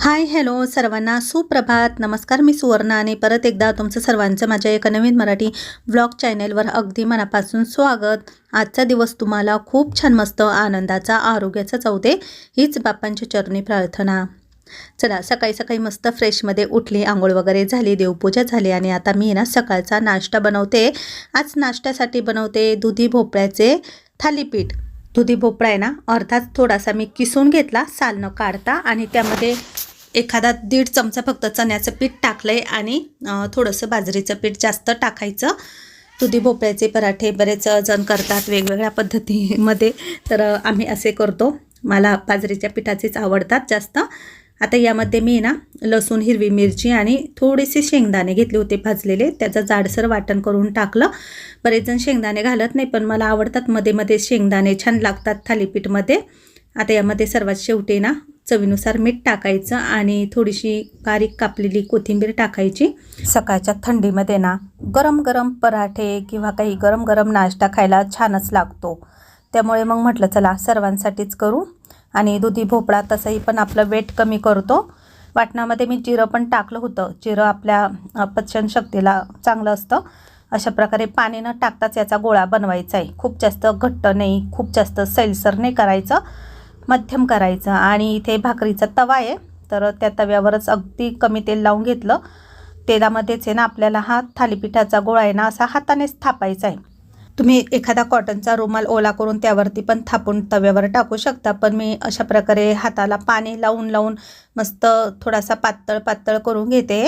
Hi hello सर्वांना. सुप्रभात. नमस्कार मी सुवर्णा आणि परत एकदा तुमचं सर्वांचं माझ्या एका नवीन मराठी व्लॉग चॅनेलवर अगदी मनापासून स्वागत. आजचा दिवस तुम्हाला खूप छान मस्त आनंदाचा आरोग्याचा जाऊ दे हीच बाप्पांची चरणी प्रार्थना. चला सकाळी सकाळी मस्त फ्रेशमध्ये उठली आंघोळ वगैरे झाली देवपूजा झाली आणि आता मी ना सकाळचा नाश्ता बनवते. आज नाश्त्यासाठी बनवते दुधी भोपळ्याचे थालीपीठ. दुधी भोपळा आहे ना अर्थात थोडासा मी किसून घेतला सालनं काढता आणि त्यामध्ये एखादा दीड चमचा फक्त चण्याचं पीठ टाकलं आहे आणि थोडंसं बाजरीचं पीठ जास्त टाकायचं. दुधी भोपळ्याचे पराठे बरेच जण करतात वेगवेगळ्या पद्धतीमध्ये तर आम्ही असे करतो. मला बाजरीच्या पिठाचेच आवडतात जास्त. आता यामध्ये मी ना लसूण हिरवी मिरची आणि थोडेसे शेंगदाणे घेतले होते भाजलेले. त्याचं जाडसर वाटण करून टाकलं. बरेच जण शेंगदाणे घालत नाही पण मला आवडतात. मध्ये मध्ये शेंगदाणे छान लागतात थालीपीठमध्ये. आता यामध्ये सर्वात शेवटी ना चवीनुसार मीठ टाकायचं आणि थोडीशी बारीक कापलेली कोथिंबीर टाकायची. सकाळच्या थंडीमध्ये ना गरम गरम पराठे किंवा काही गरम गरम नाश्ता खायला छानच लागतो. त्यामुळे मग म्हटलं चला सर्वांसाठीच करू. आणि दुधी भोपळा तसंही पण आपलं वेट कमी करतो. वाटणामध्ये मी जिरं पण टाकलं होतं. जिरं आपल्या पचनशक्तीला चांगलं असतं. अशा प्रकारे पाणी न टाकताच याचा गोळा बनवायचा आहे. खूप जास्त घट्ट नाही खूप जास्त सैलसर नाही करायचं. मध्यम करायचं. आणि इथे भाकरीचा तवा आहे. तर त्या तव्यावरच अगदी कमी तेल लावून घेतलं. तेलामध्येच आहे ना आपल्याला हा थालीपीठाचा गोळा आहे ना असा हातानेच थापायचा आहे. तुम्ही एखादा कॉटनचा रुमाल ओला करून त्यावरती पण थापून तव्यावर टाकू शकता. पण मी अशा प्रकारे हाताला पाणी लावून लावून मस्त थोडासा पातळ पातळ करून घेते.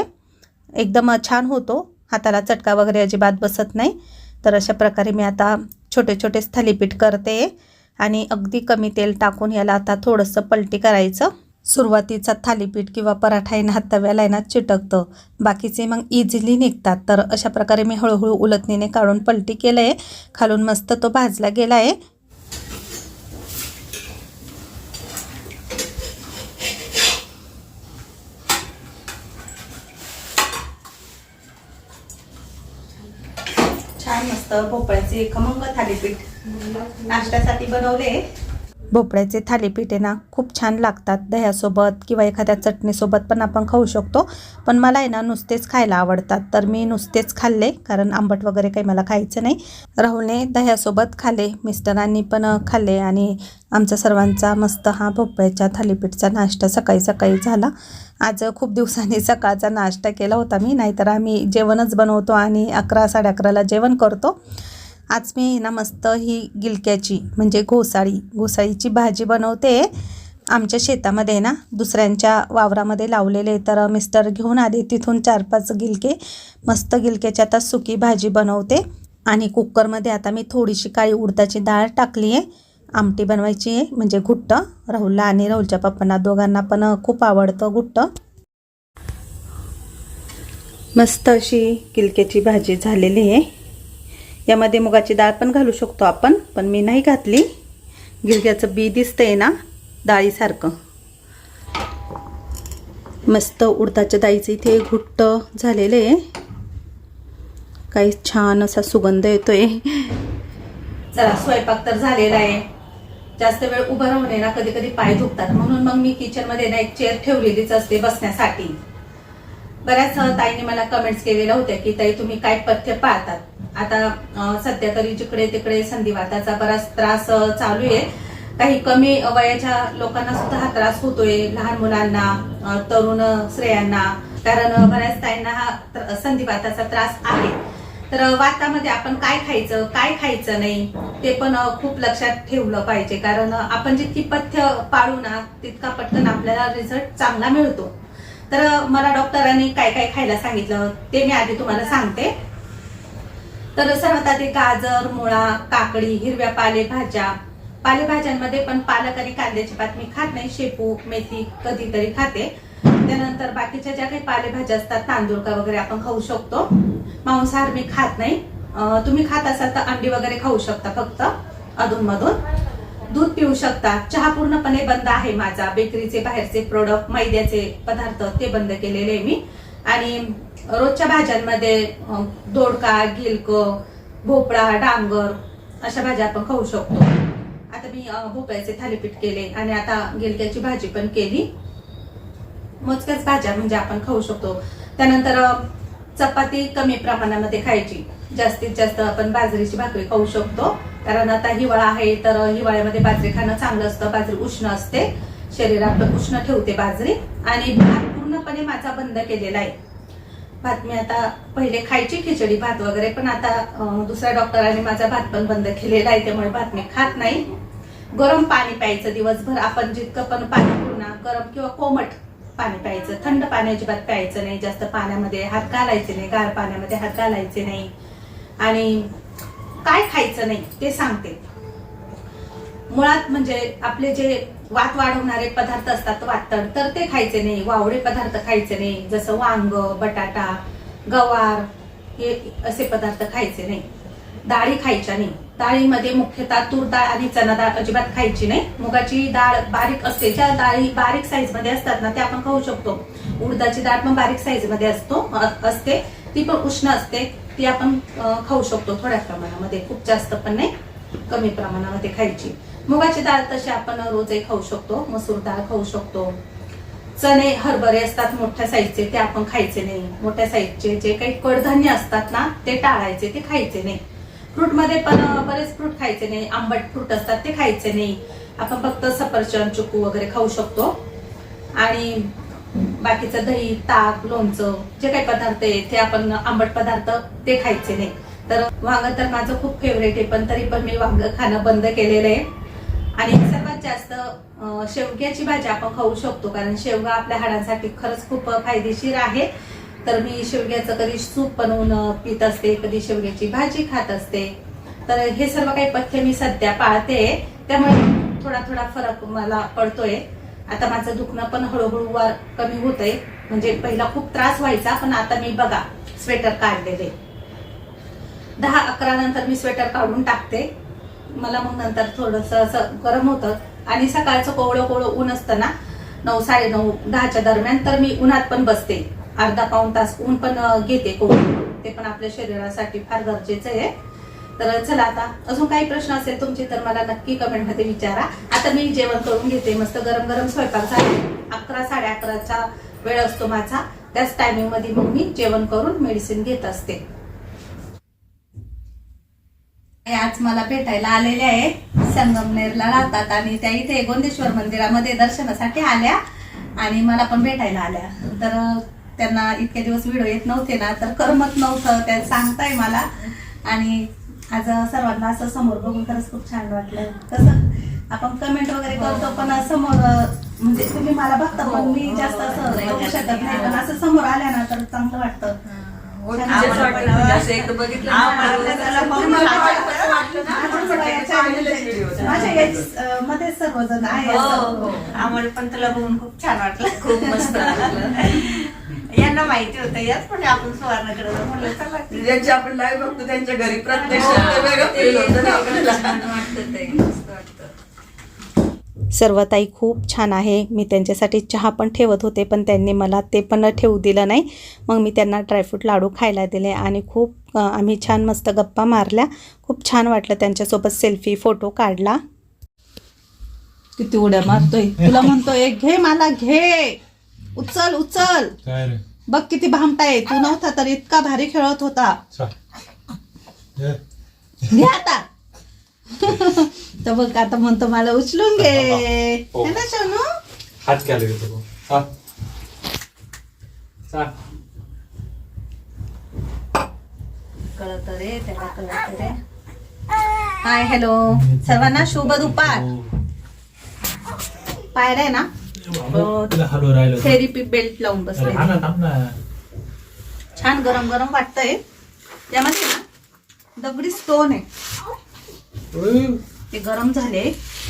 एकदम छान होतो. हाताला चटका वगैरे अजिबात बसत नाही. तर अशा प्रकारे मी आता छोटे छोटे थालीपीठ करते. आणि अगदी कमी तेल टाकून याला आता थोडंसं पलटी करायचं. सुरुवातीचा थालीपीठ किंवा पराठा आहे ना लाईनात तव्याला आहे ना चिटकतं. बाकीचे मग इझिली निघतात. तर अशा प्रकारे मी हळूहळू उलटणीने काढून पलटी केलं आहे खालून मस्त तो भाजला गेला आहे छान मस्त भोपळ्याचे खमंग थालीपीठ. नाश्त्यासाठी बनवले. भोपळ्याचे थालीपीठ आहे ना खूप छान लागतात दह्यासोबत किंवा एखाद्या चटणीसोबत पण आपण खाऊ शकतो. पण मला आहे ना नुसतेच खायला आवडतात. तर मी नुसतेच खाल्ले कारण आंबट वगैरे काही मला खायचं नाही. राहुलने दह्यासोबत खाल्ले मिस्टरांनी पण खाल्ले आणि आमचा सर्वांचा मस्त हा भोपळ्याच्या थालीपीठचा नाश्ता सकाळी सकाळी झाला. आज खूप दिवसांनी सकाळचा नाश्ता केला होता मी नाहीतर आम्ही जेवणच बनवतो आणि अकरा साडे अकराला जेवण करतो. आज मी ना मस्त ही गिलक्याची म्हणजे घोसाळी घोसाळीची भाजी बनवते. आमच्या शेतामध्ये ना दुसऱ्यांच्या वावरामध्ये लावलेले तर मिस्टर घेऊन आले तिथून चार पाच गिलके. मस्त गिलक्याची आता सुकी भाजी बनवते. आणि कुकरमध्ये आता मी थोडीशी काळी उडदाची डाळ टाकली आहे. आमटी बनवायची आहे म्हणजे घुट्ट. राहुलला आणि राहुलच्या पप्पांना दोघांना पण खूप आवडतं घुट्ट. मस्त अशी गिलक्याची भाजी झालेली आहे. यामध्ये मुगाची डाळ पण घालू शकतो आपण पण मी नाही घातली. गिरग्याचं बी दिसतंय ना डाळीसारखं. मस्त उडदाच्या डाळीचं इथे घुट्ट झालेलं आहे. काही छान असा सुगंध येतोय. चला स्वयंपाक तर झालेला आहे. जास्त वेळ उभं राहून ना कधी कधी पाय दुखतात. म्हणून मग मी किचनमध्ये ना एक चेअर ठेवलेलीच असते बसण्यासाठी. बऱ्याच ताईने ताईंनी मला कमेंट्स केलेल्या होत्या की ताई तुम्ही काय पथ्य पाळतात? आता सध्या तरी जिकडे तिकडे संधिवाताचा बराच त्रास चालू आहे. काही कमी वयाच्या लोकांना सुद्धा हा त्रास होतोय. लहान मुलांना तरुण स्त्रियांना. कारण बऱ्याच ताईंना हा संधिवाताचा त्रास आहे. तर वातामध्ये आपण काय खायचं काय खायचं नाही ते पण खूप लक्षात ठेवलं पाहिजे. कारण आपण जितकी पथ्य पाळू ना तितका पटकन आपल्याला रिझल्ट चांगला मिळतो. तर मला डॉक्टरांनी काय काय खायला सांगितलं ते मी आधी तुम्हाला सांगते. तर सर्वात गाजर मुळा काकडी हिरव्या पालेभाज्या. पालेभाज्यांमध्ये पण पालक आणि कांद्याची बातमी खात नाही. शेपू मेथी कधीतरी खाते. त्यानंतर बाकीच्या ज्या काही पालेभाज्या असतात तांदूळ का वगैरे आपण खाऊ शकतो. मांसाहार मी खात नाही. तुम्ही खात असाल तर अंडी वगैरे खाऊ शकता फक्त अधूनमधून. दूध पिऊ शकता. चहा पूर्णपणे बंद आहे माझा. बेकरीचे बाहेरचे प्रोडक्ट मैद्याचे पदार्थ ते बंद केलेले आहे मी. आणि रोजच्या भाज्यांमध्ये दोडका गिलक भोपळा डांगर अशा भाज्या आपण खाऊ शकतो. आता मी भोपळ्याचे थालीपीठ केले आणि आता गिलक्याची भाजी पण केली. मोजक्याच भाज्या म्हणजे आपण खाऊ शकतो. त्यानंतर चपाती कमी प्रमाणामध्ये खायची. जास्तीत जास्त आपण बाजरीची भाकरी खाऊ शकतो. कारण आता हिवाळा आहे तर हिवाळ्यामध्ये बाजरी खाणं चांगलं असतं. बाजरी उष्ण असते. शरीर आपलं उष्ण ठेवते बाजरी. आणि भात पूर्णपणे माझा बंद केलेला आहे. भात मी आता पहिले खायची खिचडी भात वगैरे पण आता दुसऱ्या डॉक्टरांनी माझा भात पण बंद केलेला आहे त्यामुळे भात मी खात नाही. गरम पाणी प्यायचं दिवसभर आपण जितकं पण पाणी पूर्ण गरम किंवा कोमट पाणी प्यायचं थंड पाणी अजिबात प्यायचं नाही जास्त पाण्यामध्ये हात घालायचे नाही गार पाण्यामध्ये हात घालायचे नाही. आणि काय खायचं नाही ते सांगते. मुळात म्हणजे आपले जे वात वाढवणारे पदार्थ असतात वातड. तर ते खायचे नाही. वावडे पदार्थ खायचे नाही. जसं वांग बटाटा गवार हे असे पदार्थ खायचे नाही. डाळी खायच्या नाही. डाळीमध्ये मुख्यतः तूर डाळ आणि चना डाळ अजिबात खायची नाही. मुगाची डाळ बारीक असते. ज्या डाळी बारीक साईजमध्ये असतात ना ते आपण खाऊ शकतो. उडदाची डाळ पण बारीक साईजमध्ये असतो असते. ती पण उष्ण असते. ती आपण खाऊ शकतो थोड्या प्रमाणामध्ये. खूप जास्त पण नाही. कमी प्रमाणामध्ये खायची. मुगाची डाळ तशी आपण रोजही खाऊ शकतो मसूर डाळ खाऊ शकतो. चणे हरभरे असतात मोठ्या साईजचे ते आपण खायचे नाही. मोठ्या साईजचे जे काही कडधान्य असतात ना ते टाळायचे ते खायचे नाही. फ्रूटमध्ये पण बरेच फ्रूट खायचे नाही. आंबट फ्रूट असतात ते खायचे नाही. आपण फक्त सफरचंद चुकू वगैरे खाऊ शकतो. आणि बाकीचं दही ताक लोणचं जे काही पदार्थ आहे ते आपण आंबट पदार्थ ते खायचे नाही. तर वांग तर माझं खूप फेवरेट आहे पण तरी पण मी वांग खाणं बंद केलेलं आहे. आणि सर्वात जास्त शेवग्याची भाजी आपण खाऊ शकतो कारण शेवगा आपल्या हाडांसाठी खरंच खूप फायदेशीर आहे. तर मी शेवग्याचं कधी सूप बनवून पित असते कधी शेवग्याची भाजी खात असते. तर हे सर्व काही पथ्य मी सध्या पाळते. त्यामुळे थोडा थोडा फरक मला पडतोय. आता माझं दुखणं पण हळूहळू वा- कमी होतंय. म्हणजे पहिला खूप त्रास व्हायचा पण आता मी बघा स्वेटर काढलेले. दहा अकरा नंतर मी स्वेटर काढून टाकते. मला मग नंतर थोडस असं गरम होतं. आणि सकाळचं कोवळं कोवळं ऊन असतं ना नऊ साडे नऊ दहाच्या दरम्यान तर मी उन्हात पण बसते. अर्धा पाऊण तास ऊन पण घेते कोवळं. ते पण आपल्या शरीरासाठी फार गरजेचं आहे. तर चला आता अजून काही प्रश्न असेल तुमचे तर मला नक्की कमेंटमध्ये विचारा. आता मी जेवण करून घेते. मस्त गरम गरम स्वयंपाक झाले. अकरा साडे अकराचा वेळ असतो माझा. त्याच टायमिंगमध्ये मग मी जेवण करून मेडिसिन घेत असते. आज मला भेटायला आलेले आहे. संगमनेरला राहतात आणि त्या इथे गोंदेश्वर मंदिरामध्ये दर्शनासाठी आल्या आणि मला पण भेटायला आल्या. तर त्यांना इतके दिवस व्हिडिओ येत नव्हते ना तर करमत नव्हतं त्या सांगताय मला. आणि आज सर्वांना असं समोर बघून खरंच खूप छान वाटलं. कसं आपण कमेंट वगैरे करतो पण समोर म्हणजे तुम्ही मला बघता पण मी जास्त असं बघू शकत नाही. पण असं समोर आल्या ना तर चांगलं वाटतं. आम्हाला मध्ये सर्वजण आहे हो. हो. पण तुला बघून खूप छान वाटलं खूप मस्त. यांना माहिती होतं याच म्हणजे आपण सुवर्णकडे. म्हणलं चला ज्यांची आपण लाईव्ह बघतो त्यांच्या घरी प्रत्यक्ष वेगळं वाटतं ते, मस्त वाटतं. सर्व ताई खूप छान आहे. मी त्यांच्यासाठी चहा पण ठेवत होते पण त्यांनी मला ते पण ठेवू दिलं नाही. मग मी त्यांना ड्रायफ्रूट लाडू खायला दिले आणि खूप आम्ही छान मस्त गप्पा मारल्या. खूप छान वाटलं त्यांच्यासोबत सेल्फी फोटो काढला. किती उड्या मारतोय. तुला म्हणतोय घे मला घे. उचल उचल. काय रे? बघ किती भामटाय. तू नव्हता तर इतका भारी खेळत होता. घे आता. तर बघ आता म्हणतो मला उचलून घे. हो. है ना सोनू? हात घेतो कळत रे त्याला कळत रे. Hi hello. सर्वांना शुभ दुपार. ना? हो. तुला हलू राहिलो. थेरपी बेल्ट लावून बसले हा ना ना. छान गरम गरम वाटतंय. त्यामध्ये ना दगडी स्टोन आहे. ते गरम झाले.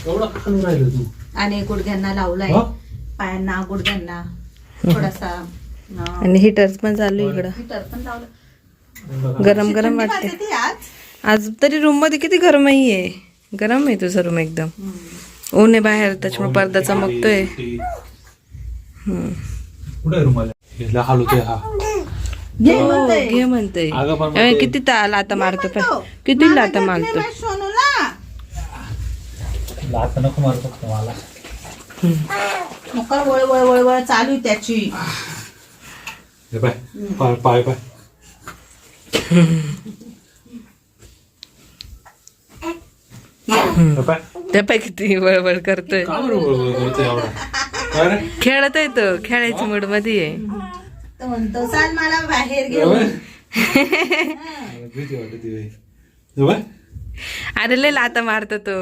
एवढं हलू राहिलो तू. आणि गुडघ्यांना लावलाय. हो? पायांना गुडघ्यांना. थोडासा आणि हिटर पण चालू इकडं. हिटर पण लावलं. गरम गरम थंडी वाटते वाजते ती आज? आज तरी रूममध्ये किती गरमही आहे. गरम आहे तुझा रूम एकदम. ऊन आहे बाहेर त्याच्यामुळे पडदा चमकतोय. हम्म. कुठे रुमाल? हिला हलवतोय हा. घे हो, म्हणतंय. घे म्हणते अगं पण मग अरे, ते- किती ता लाता मारतो. किती लाता मारतो. लात नको मारू फक्त मला मोकळ वळ वळ वळ वळ चालू आहे त्याची. हे पाय पाय पाय पाय. हे पाय. त्या पाय किती वळवळ करतोय. का बरं बळबळ करतो एवढा? काय रे? खेळत आहे तो खेळायच्या मूडमध्ये आहे. तो म्हणतो चाल मला बाहेर घेऊन. भीती वाटते बाई. हे पाय. अरे लय लाता मारतो तो.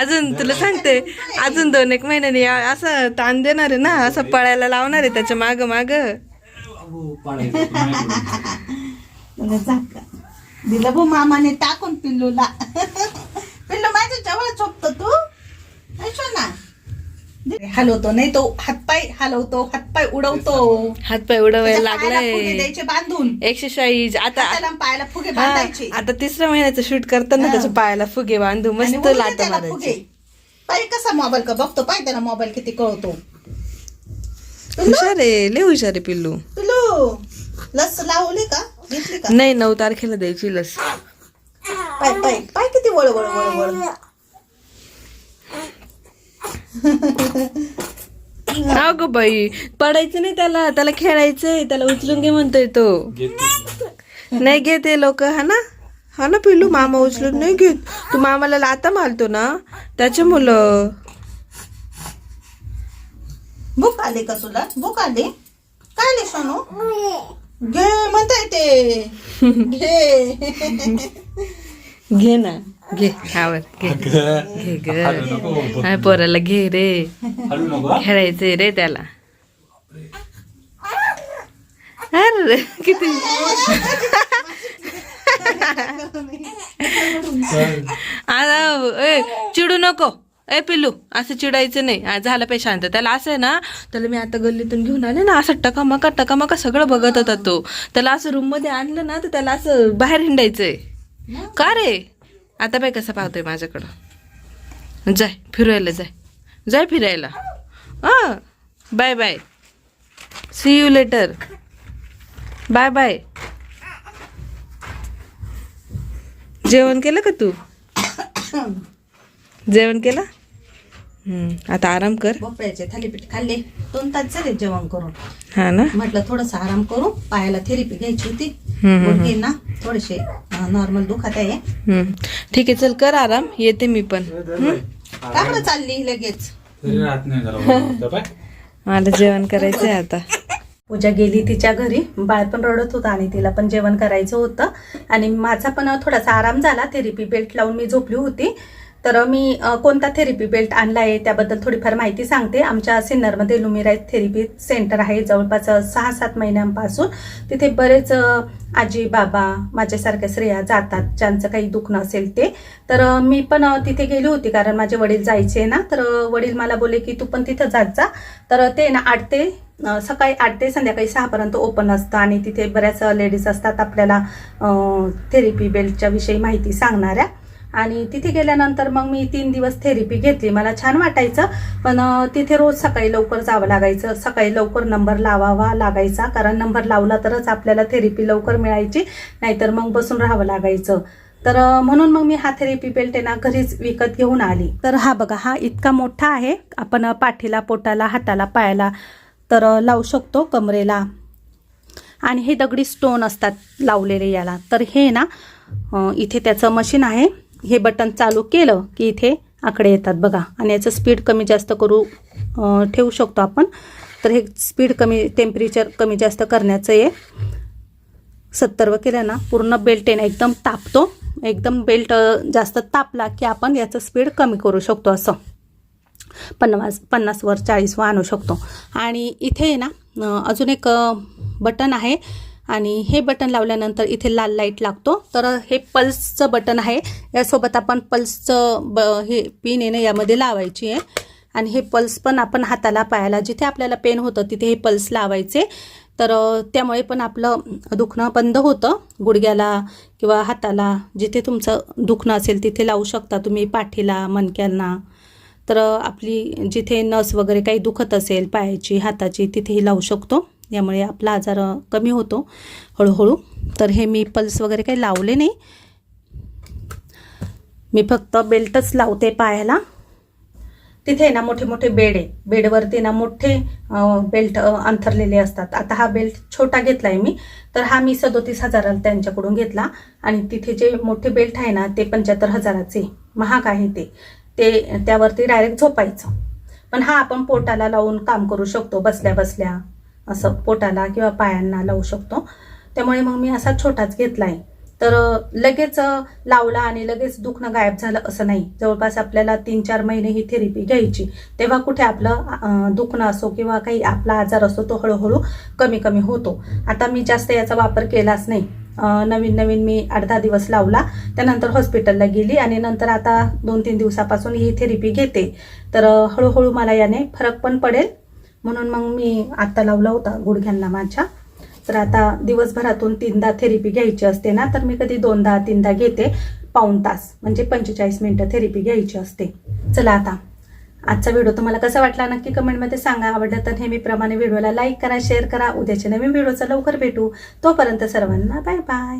अजून तुला सांगते अजून दोन एक महिन्याने असं ताण देणार आहे ना असं पळायला लावणार आहे त्याच्या माग माग. दिलं भाऊ मामाने टाकून पिल्लूला. पिल्लू माझ्या जवळ झोपतो तू. ऐशो ना. हलवतो नाही तो हातपाय हलवतो हातपाय उडवतो. हात पाय उडवायला लागलाय. द्यायचे बांधून. एक्सरसाइज आता आणि पायाला फुगे हा, बांधायचे. आता तिसऱ्या महिन्याचं शूट करताना हा. त्याच्या पायाला फुगे बांधू आणि मस्त लाता त्याला फुगे. मारायची पाय कसा मोबाईल का बघतो पाय त्याला मोबाईल किती कळतो. हुशार आहे लय हुशार आहे पिल्लू. पिल्लू लस लावली का? घेतली का? नाही नऊ तारखेला द्यायची लस. पाय पाय पाय किती वळ वळ वळ वळ अगो बाई. पडायचं नाही त्याला. त्याला खेळायचंय. त्याला उचलून घे म्हणतोय तो. नाही घेते लोक. हा ना? हा ना पिल्लू? मामा उचलून नाही घेत. तू मामाला लाता मारतो ना? त्याच्या मुलं भूक आली का तुला? भूक आली? काय आली सोनू? घे म्हणता येते घे. घे ना. घे खावर घे घे ग पोराला घे रे? खेळायचंय रे त्याला अरे किती चिडू नको ए पिल्लू असं चिडायचं नाही झालं पाहिजे शांत त्याला असं आहे ना त्याला मी आता गल्लीतून घेऊन आले ना असं टकामका टकामका सगळं बघत होता तो त्याला असं रूममध्ये आणलं ना तर त्याला असं बाहेर हिंडायचंय का रे आता बाय कसं पाहतोय माझ्याकडं? जाय फिरायला जाय. जाय फिरायला. हा bye bye. See you later bye bye जेवण केलं का तू? जेवण केलं? हम्म, आता आराम कर. भोपळ्याचे थालीपीठ खाल्ले. दोन तास झाले जेवण करून. हा ना? म्हटलं थोडस आराम करू. पायाला थेरपी घ्यायची होती. ना थोडेसे नॉर्मल दुखत आहे. हम्म. ठीक आहे चल कर आराम. येते मी पण. का बरं चालली लगेच. मला जेवण करायचंय आता. पूजा गेली तिच्या घरी. बाळ पण रडत होता आणि तिला पण जेवण करायचं होतं. आणि माझा पण थोडासा आराम झाला. थेरपी बेल्ट लावून मी झोपली होती. तर मी कोणता थेरपी बेल्ट आणला आहे त्याबद्दल थोडीफार माहिती सांगते. आमच्या सिन्नरमध्ये लुमिराईज थेरपी सेंटर आहे. जवळपास सहा सात महिन्यांपासून तिथे बरेच आजी बाबा माझ्यासारख्या स्त्रिया जातात ज्यांचं काही दुखणं असेल ते. तर मी पण तिथे गेली होती कारण माझे वडील जायचे ना. तर वडील मला बोले की तू पण तिथं जात जा. तर ते ना आठ ते सकाळी आठ ते संध्याकाळी सहापर्यंत ओपन असतं आणि तिथे बऱ्याच लेडीज असतात आपल्याला थेरपी बेल्टच्या विषयी माहिती सांगणाऱ्या. आणि तिथे गेल्यानंतर मग मी तीन दिवस थेरपी घेतली. मला छान वाटायचं पण तिथे रोज सकाळी लवकर जावं लागायचं. सकाळी लवकर नंबर लावावा लागायचा. कारण नंबर लावला तरच आपल्याला थेरपी लवकर मिळायची नाहीतर मग बसून राहावं लागायचं. तर म्हणून मग मी हा थेरपी बेल्ट आहे ना घरीच विकत घेऊन आली. तर हा बघा हा इतका मोठा आहे. आपण पाठीला पोटाला हाताला पायाला तर लावू शकतो कमरेला. आणि हे दगडी स्टोन असतात लावलेले याला. तर हे ना इथे त्याचं मशीन आहे. हे बटन चालू केलं की इथे आकडे येतात बघा. आणि याचं स्पीड कमी जास्त करू ठेवू शकतो आपण. तर हे स्पीड कमी टेम्परेचर कमी जास्त करण्याचं आहे सत्तरव केलं ना पूर्ण बेल्ट आहे एकदम तापतो. एकदम बेल्ट जास्त तापला की आपण याचं स्पीड कमी करू शकतो असं. पन्नास पन्नासवर चाळीसवर आणू शकतो. आणि इथे आहे ना अजून एक बटन आहे. आणि हे बटन लावल्यानंतर इथे लाल लाइट लागतो. तर हे पल्सचं बटन आहे. यासोबत आपण पल्सचं ब हे पिन आहे ना यामध्ये लावायची आहे. आणि हे पल्स पण आपण हाताला पायाला जिथे आपल्याला पेन होतं तिथे हे पल्स लावायचे. तर त्यामुळे पण आपलं दुखणं बंद होतं. गुडघ्याला किंवा हाताला जिथे तुमचं दुखणं असेल तिथे लावू शकता तुम्ही पाठीला मणक्यांना. तर आपली जिथे नस वगैरे काही दुखत असेल पायाची हाताची तिथेही लावू शकतो. यामुळे आपला आजार कमी होतो हळूहळू. तर हे मी पल्स वगैरे काही लावले नाही. मी फक्त बेल्टच लावते पायाला. तिथे ना मोठे मोठे बेड आहे. बेडवरती ना मोठे बेल्ट अंथरलेले असतात. आता हा बेल्ट छोटा घेतला आहे मी. तर हा मी सदोतीस हजाराला त्यांच्याकडून घेतला. आणि तिथे जे मोठे बेल्ट आहे ना ते पंच्याहत्तर हजाराचे. महाग आहे ते. ते त्यावरती डायरेक्ट झोपायचं. पण हा आपण पोटाला लावून काम करू शकतो बसल्या बसल्या. असं पोटाला किंवा पायांना लावू शकतो. त्यामुळे मग मी असा छोटाच घेतलाय. तर अ, लगेच लावला आणि लगेच दुखणं गायब झालं असं नाही. जवळपास आपल्याला तीन चार महिने ही थेरपी घ्यायची. तेव्हा कुठे आपलं दुखणं असो किंवा काही आपला आजार असो तो हळूहळू कमी कमी होतो. आता मी जास्त याचा वापर केलाच नाही. नवीन नवीन मी आठ दहा दिवस लावला. त्यानंतर हॉस्पिटलला गेली आणि नंतर आता दोन तीन दिवसापासून ही थेरपी घेते. तर हळूहळू मला याने फरक पण पडेल. म्हणून मग मी आत्ता लावला होता गुडघ्यांना माझ्या. तर आता दिवसभरातून तीनदा थेरपी घ्यायची असते ना तर मी कधी दोनदा तीनदा घेते. पाऊण तास म्हणजे पंचेचाळीस मिनटं थेरपी घ्यायची असते. चला आता. आजचा व्हिडिओ तुम्हाला कसा वाटला नक्की कमेंटमध्ये सांगा. आवडलं तर नेहमीप्रमाणे व्हिडिओला लाईक करा शेअर करा. उद्याच्या नवीन व्हिडिओचा लवकर भेटू. तोपर्यंत सर्वांना बाय बाय